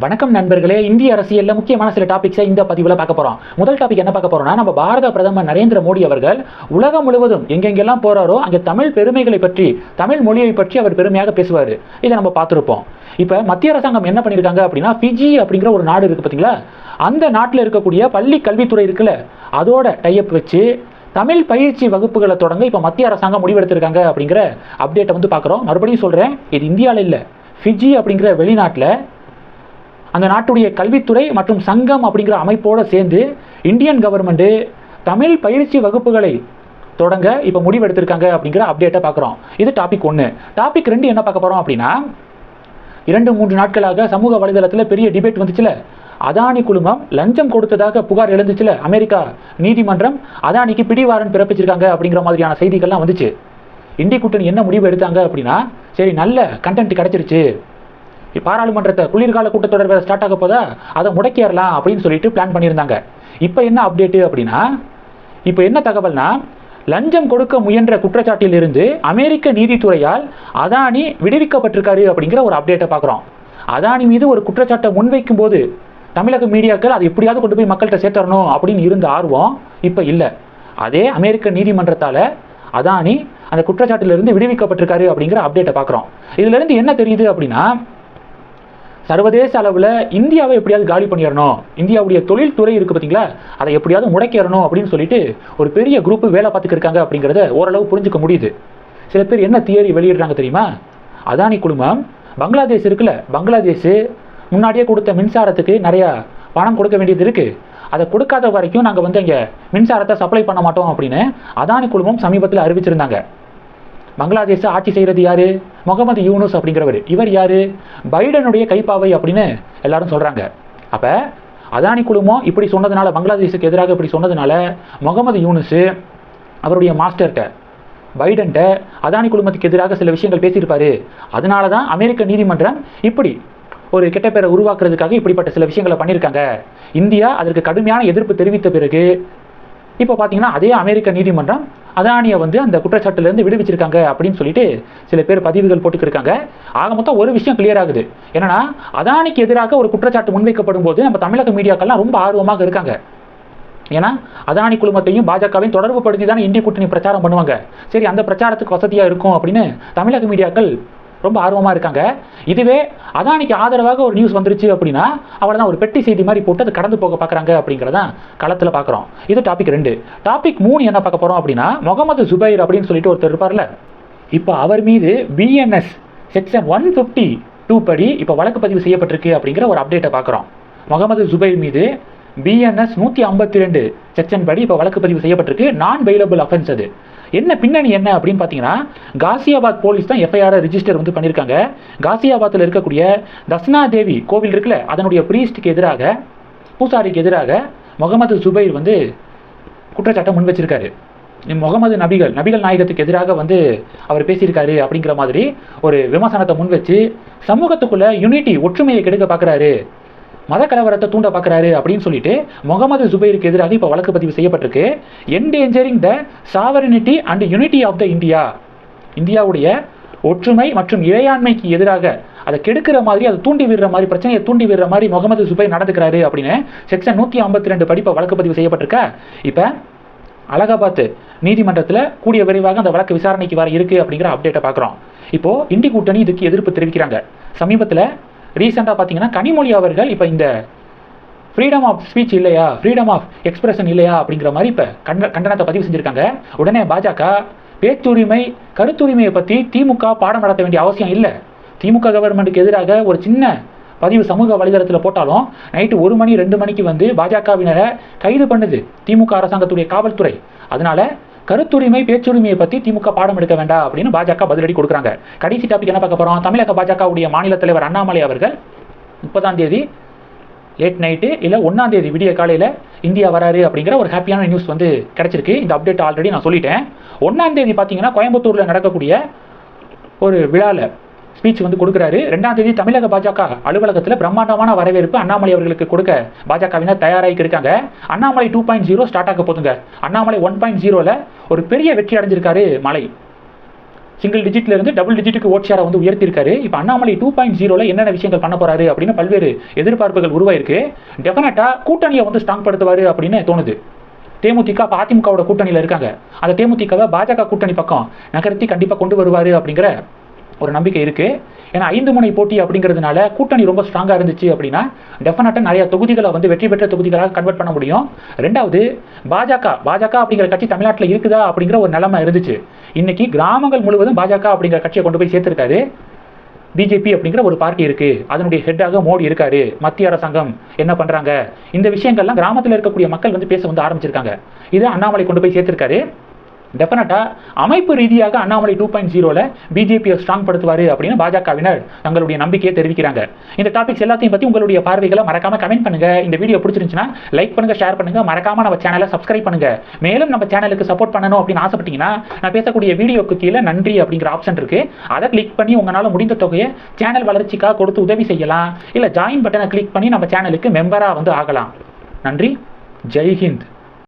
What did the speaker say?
வணக்கம் நண்பர்களே இந்திய அரசியலில் முக்கியமான சில டாபிக்ஸை இந்த பதிவில் பார்க்க போகிறோம் முதல் டாபிக் என்ன பார்க்க போகிறோம்னா நம்ம பாரத பிரதமர் நரேந்திர மோடி அவர்கள் உலகம் முழுவதும் எங்கெங்கெல்லாம் போகிறாரோ அங்கே தமிழ் பெருமைகளை பற்றி தமிழ் மொழியை பற்றி அவர் பெருமையாக பேசுவார். இதை நம்ம பார்த்துருப்போம். இப்போ மத்திய அரசாங்கம் என்ன பண்ணியிருக்காங்க அப்படின்னா ஃபிஜி அப்படிங்கிற ஒரு நாடு இருக்குது பார்த்தீங்களா அந்த நாட்டில் இருக்கக்கூடிய பள்ளி கல்வித்துறை இருக்குல்ல அதோட டைப் வச்சு தமிழ் பயிற்சி வகுப்புகளை தொடங்க இப்போ மத்திய அரசாங்கம் முடிவெடுத்திருக்காங்க அப்படிங்கிற அப்டேட்டை வந்து பார்க்குறோம். மறுபடியும் சொல்கிறேன் இது இந்தியாவில் இல்லை. ஃபிஜி அப்படிங்கிற வெளிநாட்டில் அந்த நாட்டுடைய கல்வித்துறை மற்றும் சங்கம் அப்படிங்கிற அமைப்போடு சேர்ந்து இந்தியன் கவர்மெண்ட்டு தமிழ் பயிற்சி வகுப்புகளை தொடங்க இப்போ முடிவெடுத்திருக்காங்க அப்படிங்கிற அப்டேட்டை பார்க்குறோம் இது டாபிக் ஒன்று டாபிக் ரெண்டு என்ன பார்க்க போகிறோம் அப்படின்னா இரண்டு மூன்று நாட்களாக சமூக வலைதளத்தில் பெரிய டிபேட் வந்துச்சுல. அதானி குழுமம் லஞ்சம் கொடுத்ததாக புகார் எழுந்துச்சுல. அமெரிக்கா நீதிமன்றம் அதானிக்கு பிடிவாரன் பிறப்பிச்சிருக்காங்க அப்படிங்கிற மாதிரியான செய்திகள்லாம் வந்துச்சு. இந்தி கூட்டணி என்ன முடிவு எடுத்தாங்க அப்படின்னா சரி நல்ல கண்டென்ட் கிடச்சிருச்சு. பாராளுமன்றத்தை குளிர்கால கூட்டத்தொடர் வேறு ஸ்டார்ட் ஆக போதா? அதை முடக்கிடலாம் அப்படின்னு சொல்லிட்டு பிளான் பண்ணியிருந்தாங்க. இப்போ என்ன அப்டேட்டு அப்படின்னா இப்போ என்ன தகவல்னா லஞ்சம் கொடுக்க முயன்ற குற்றச்சாட்டில் இருந்து அமெரிக்க நீதித்துறையால் அதானி விடுவிக்கப்பட்டிருக்காரு அப்படிங்கிற ஒரு அப்டேட்டை பார்க்குறோம். அதானி மீது ஒரு குற்றச்சாட்டை முன்வைக்கும் போது தமிழக மீடியாக்கள் அதை எப்படியாவது கொண்டு போய் மக்கள்கிட்ட சேர்த்தரணும் அப்படின்னு இருந்த ஆர்வம் இப்போ இல்லை. அதே அமெரிக்க நீதிமன்றத்தால் அதானி அந்த குற்றச்சாட்டிலிருந்து விடுவிக்கப்பட்டிருக்காரு அப்படிங்கிற அப்டேட்டை பார்க்குறோம். இதுலேருந்து என்ன தெரியுது அப்படின்னா சர்வதேச அளவில் இந்தியாவை எப்படியாவது காலி பண்ணிடணும். இந்தியாவுடைய தொழில்துறை இருக்குது பார்த்தீங்களா அதை எப்படியாவது முடக்கிடணும் அப்படின்னு சொல்லிட்டு ஒரு பெரிய குரூப் வேலை பார்த்துக்கிருக்காங்க அப்படிங்கிறத ஓரளவு புரிஞ்சுக்க முடியுது. சில பேர் என்ன தியரி வெளியிடுறாங்க தெரியுமா? அதானி குழுமம் பங்களாதேஷ் இருக்குல்ல. பங்களாதேஷ் முன்னாடியே கொடுத்த மின்சாரத்துக்கு நிறையா பணம் கொடுக்க வேண்டியது இருக்குது அதை கொடுக்காத வரைக்கும் நாங்கள் வந்து இங்கே மின்சாரத்தை சப்ளை பண்ண மாட்டோம் அப்படின்னு அதானி குழுமம் சமீபத்தில் அறிவிச்சிருந்தாங்க. பங்களாதேஷை ஆட்சி செய்கிறது யாரு? முகமது யூனுஸ் அப்படிங்கிறவர். இவர் யாரு? பைடனுடைய கைப்பாவை அப்படின்னு எல்லாரும் சொல்றாங்க. அப்ப அதானி குழுமம் இப்படி சொன்னதுனால பங்களாதேஷுக்கு எதிராக இப்படி சொன்னதுனால முகமது யூனுஸ் அவருடைய மாஸ்டர்கிட்ட பைடன்ட்ட அதானி குழுமத்துக்கு எதிராக சில விஷயங்கள் பேசியிருப்பாரு. அதனால தான் அமெரிக்க நீதிமன்றம் இப்படி ஒரு கெட்ட பேரை உருவாக்குறதுக்காக இப்படிப்பட்ட சில விஷயங்களை பண்ணியிருக்காங்க. இந்தியா அதற்கு கடுமையான எதிர்ப்பு தெரிவித்த பிறகு இப்போ பார்த்தீங்கன்னா அதே அமெரிக்க நீதிமன்றம் அதானியை வந்து அந்த குற்றச்சாட்டுலேருந்து விடுவிச்சிருக்காங்க அப்படின்னு சொல்லிட்டு சில பேர் பதிவுகள் போட்டுக்கிருக்காங்க. ஆக மொத்தம் ஒரு விஷயம் கிளியர் ஆகுது. என்னன்னா அதானிக்கு எதிராக ஒரு குற்றச்சாட்டு முன்வைக்கப்படும் போது நம்ம தமிழக மீடியாக்கள்லாம் ரொம்ப ஆர்வமாக இருக்காங்க. ஏன்னா அதானி குழுமத்தையும் பாஜகவையும் தொடர்பு படுத்தி தானே இந்திய கூட்டணி பிரச்சாரம் பண்ணுவாங்க. சரி அந்த பிரச்சாரத்துக்கு வசதியாக இருக்கும் அப்படின்னு தமிழக மீடியாக்கள் ரொம்ப ஆர்வமாக இருக்காங்க. இதுவே அதானிக்கு ஆதரவாக ஒரு நியூஸ் வந்துருச்சு அப்படின்னா அவளை தான் ஒரு பெட்டி செய்தி மாதிரி போட்டு அது கடந்து போக பார்க்குறாங்க அப்படிங்கிறதான் களத்தில் பார்க்குறோம் இது டாபிக் ரெண்டு. டாபிக் மூணு என்ன பார்க்க போகிறோம் அப்படின்னா முகமது ஜுபைர் அப்படின்னு சொல்லிட்டு ஒருத்தர் இருப்பார்ல. இப்போ அவர் மீது BNS section one fifty two படி இப்போ வழக்கு பதிவு செய்யப்பட்டிருக்கு அப்படிங்கிற ஒரு அப்டேட்டை பார்க்குறோம் முகமது ஜுபைர் மீது பிஎன்எஸ் நூற்றி ஐம்பத்தி ரெண்டு செக்ஷன் படி இப்போ வழக்கு பதிவு செய்யப்பட்டிருக்கு. நான் பெயிலபிள் அஃபென்ஸ் அது. என்ன பின்னணி என்ன அப்படின்னு பார்த்தீங்கன்னா காசியாபாத் போலீஸ் தான் எஃப்ஐஆர் ரிஜிஸ்டர் வந்து பண்ணியிருக்காங்க காசியாபாத்தில் இருக்கக்கூடிய தஸ்னா தேவி கோவில் இருக்குல்ல அதனுடைய பிரீஸ்டுக்கு எதிராக பூசாரிக்கு எதிராக முகமது சுபைர் வந்து குற்றச்சாட்டை முன் வச்சிருக்காரு. முகமது நபிகள் நபிகள் நாயகத்துக்கு எதிராக வந்து அவர் பேசியிருக்காரு அப்படிங்கிற மாதிரி ஒரு விமர்சனத்தை முன் வச்சு சமூகத்துக்குள்ள யூனிட்டி ஒற்றுமையை கெடுக்க பார்க்குறாரு மத கலவரத்தை தூண்ட பார்க்குறாரு அப்படின்னு சொல்லிட்டு முகமது ஜுபைருக்கு எதிராக இப்போ வழக்கு பதிவு செய்யப்பட்டிருக்கு. Endangering the sovereignty and unity of the India இந்தியாவுடைய ஒற்றுமை மற்றும் இறையாண்மைக்கு எதிராக அதை கெடுக்கிற மாதிரி அதை தூண்டி விடுற மாதிரி பிரச்சனையை தூண்டி விடுற மாதிரி முகமது சுபை நடந்துக்கிறாரு அப்படின்னு செக்ஷன் நூற்றி ஐம்பத்தி ரெண்டு படிப்பை வழக்கு பதிவு செய்யப்பட்டிருக்க. இப்போ அலகாபாத் நீதிமன்றத்தில் கூடிய விரைவாக அந்த வழக்கு விசாரணைக்கு வர இருக்கு அப்படிங்கிற அப்டேட்டை பார்க்குறோம். இப்போ இண்டி கூட்டணி இதுக்கு எதிர்ப்பு தெரிவிக்கிறாங்க. சமீபத்தில் ரீசெண்டாக பார்த்தீங்கன்னா கனிமொழி அவர்கள் இப்போ இந்த ஃப்ரீடம் ஆஃப் ஸ்பீச் இல்லையா? ஃப்ரீடம் ஆஃப் எக்ஸ்பிரஷன் இல்லையா? அப்படிங்கிற மாதிரி இப்போ கண்ட கண்டனத்தை பதிவு செஞ்சுருக்காங்க. உடனே பாஜக பேச்சுரிமை கருத்துரிமையை பற்றி திமுக பாடம் நடத்த வேண்டிய அவசியம் இல்லை. திமுக கவர்மெண்ட்டுக்கு எதிராக ஒரு சின்ன பதிவு சமூக வலைதளத்தில் போட்டாலும் நைட்டு ஒரு மணி ரெண்டு மணிக்கு வந்து பாஜகவினரை கைது பண்ணுது திமுக அரசாங்கத்துடைய காவல்துறை. அதனால கருத்துரிமை பேச்சுரிமையை பற்றி திமுக பாடம் எடுக்க வேண்டாம் அப்படின்னு பாஜக பதிலடி கொடுக்குறாங்க. கடைசி டாபிக் என்ன பார்க்க போகிறோம் தமிழக பாஜகவுடைய மாநில தலைவர் அண்ணாமலை அவர்கள் முப்பதாம் தேதி லேட் நைட்டு இல்லை ஒன்றாம் தேதி விடிய காலையில் இந்தியா வராரு அப்படிங்கிற ஒரு ஹாப்பியான நியூஸ் வந்து கிடச்சிருக்கு. இந்த அப்டேட் ஆல்ரெடி நான் சொல்லிட்டேன். ஒன்றாம் தேதி பார்த்தீங்கன்னா கோயம்புத்தூரில் நடக்கக்கூடிய ஒரு விழாவில் ஸ்பீச் வந்து கொடுக்குறாரு. ரெண்டாம் தேதி தமிழக பாஜக அலுவலகத்தில் பிரம்மாண்டமான வரவேற்பு அண்ணாமலை அவர்களுக்கு கொடுக்க பாஜகவினர் தயாராகி இருக்காங்க. Annamalai two point zero start ஆக போதுங்க அண்ணாமலை ஒன் பாயிண்ட் ஜீரோவில் ஒரு பெரிய வெற்றி அடைஞ்சிருக்காரு மலை. சிங்கிள் டிஜிட்ல இருந்து டபுள் டிஜிட்டுக்கு ஓட் ஷேரை வந்து உயர்த்திருக்காரு இப்போ அண்ணாமலை டூ பாயிண்ட் ஜீரோல என்னென்ன விஷயங்கள் பண்ண போறாரு அப்படின்னு பல்வேறு எதிர்பார்ப்புகள் உருவாயிருக்கு. டெஃபினட்டா கூட்டணியை வந்து ஸ்ட்ராங் படுத்துவாரு அப்படின்னு தோணுது. தேமுதிக அதிமுகவோட கூட்டணியில் இருக்காங்க. அந்த தேமுதிகவை பாஜக கூட்டணி பக்கம் நகர்த்தி கண்டிப்பாக கொண்டு வருவார் அப்படிங்கிற ஒரு நம்பிக்கை இருக்குது ஏன்னா ஐந்து முனை போட்டி அப்படிங்கிறதுனால கூட்டணி ரொம்ப ஸ்ட்ராங்காக இருந்துச்சு அப்படின்னா டெஃபினட்டாக நிறைய தொகுதிகளை வந்து வெற்றி பெற்ற தொகுதிகளாக கன்வெர்ட் பண்ண முடியும். ரெண்டாவது பாஜக பாஜக அப்படிங்கிற கட்சி தமிழ்நாட்டில் இருக்குதா அப்படிங்கிற ஒரு நிலைமை இருந்துச்சு. இன்னைக்கு கிராமங்கள் முழுவதும் பாஜக அப்படிங்கிற கட்சியை கொண்டு போய் சேர்த்திருக்காரு. பிஜேபி அப்படிங்கிற ஒரு பார்ட்டி இருக்கு. அதனுடைய ஹெட்டாக மோடி இருக்காரு. மத்திய அரசாங்கம் என்ன பண்றாங்க? இந்த விஷயங்கள்லாம் கிராமத்தில் இருக்கக்கூடிய மக்கள் வந்து பேச வந்து ஆரம்பிச்சிருக்காங்க. இதை அண்ணாமலை கொண்டு போய் சேர்த்திருக்காரு. டெஃபினட்டாக அமைப்பு ரீதியாக அண்ணாமலை டூ பாயிண்ட் ஜீரோல பிஜேபியை ஸ்ட்ராங் படுத்துவார் அப்படின்னு பாஜகவினர் தங்களுடைய நம்பிக்கையை தெரிவிக்கிறாங்க. இந்த டாபிக்ஸ் எல்லாத்தையும் பற்றி உங்களுடைய பார்வைகளை மறக்காம கமெண்ட் பண்ணுங்க. இந்த வீடியோ பிடிச்சிருந்துச்சுன்னா லைக் பண்ணுங்க ஷேர் பண்ணுங்க. மறக்காம நம்ம சேனலை சப்ஸ்கிரைப் பண்ணுங்க. மேலும் நம்ம சேனலுக்கு சப்போர்ட் பண்ணணும் அப்படின்னு ஆசைப்பட்டீங்கன்னா நான் பேசக்கூடிய வீடியோக்கு கீழே நன்றி அப்படிங்கிற ஆப்ஷன் இருக்கு. அதை கிளிக் பண்ணி உங்களால் முடிந்த தொகையை சேனல் வளர்ச்சிக்காக கொடுத்து உதவி செய்யலாம். இல்லை ஜாயின் பட்டனை கிளிக் பண்ணி நம்ம சேனலுக்கு மெம்பராக வந்து ஆகலாம். நன்றி. ஜெய்ஹிந்த்